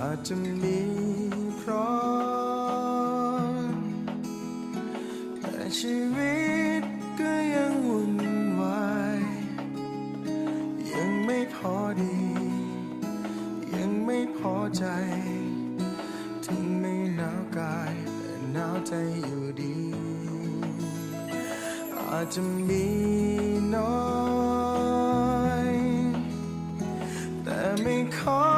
อาจจะมีพร้อมแต่ชีวิตก็ยังวุ่นวายยังไม่พอดี ยังไม่พอใจ ถึงไม่หนาวกายแต่หนาวใจอยู่ดี อาจจะมีน้อย แต่ไม่ขอ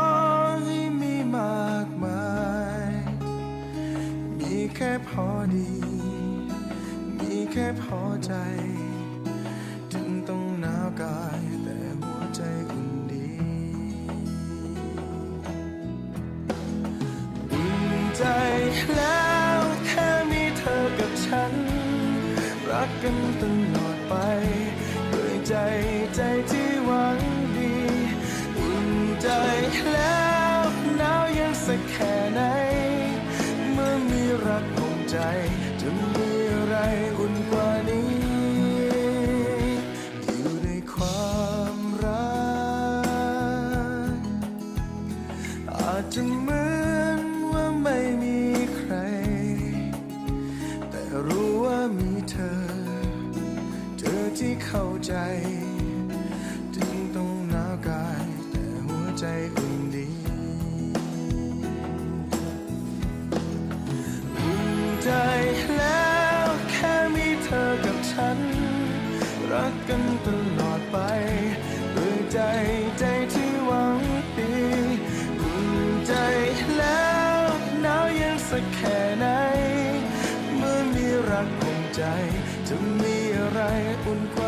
แค่พอดี มีแค่พอใจ ถึงต้องหนาวกายแต่หัวใจอุ่นดีอุ่นใจแล้วแค่มีเธอกับฉัน รักกันตลอดไป ด้วยใจใจที่หวัง อาจจะเหมือนว่าไม่มีใคร แต่รู้ว่ามีเธอ เธอที่เข้าใจ ถึงต้องหนาวกาย แต่หัวใจอุ่นดีอุ่นใจแล้วแค่มีเธอกับฉัน รักกันตลอดไป ใจ จะมีอะไรอุ่นกว่า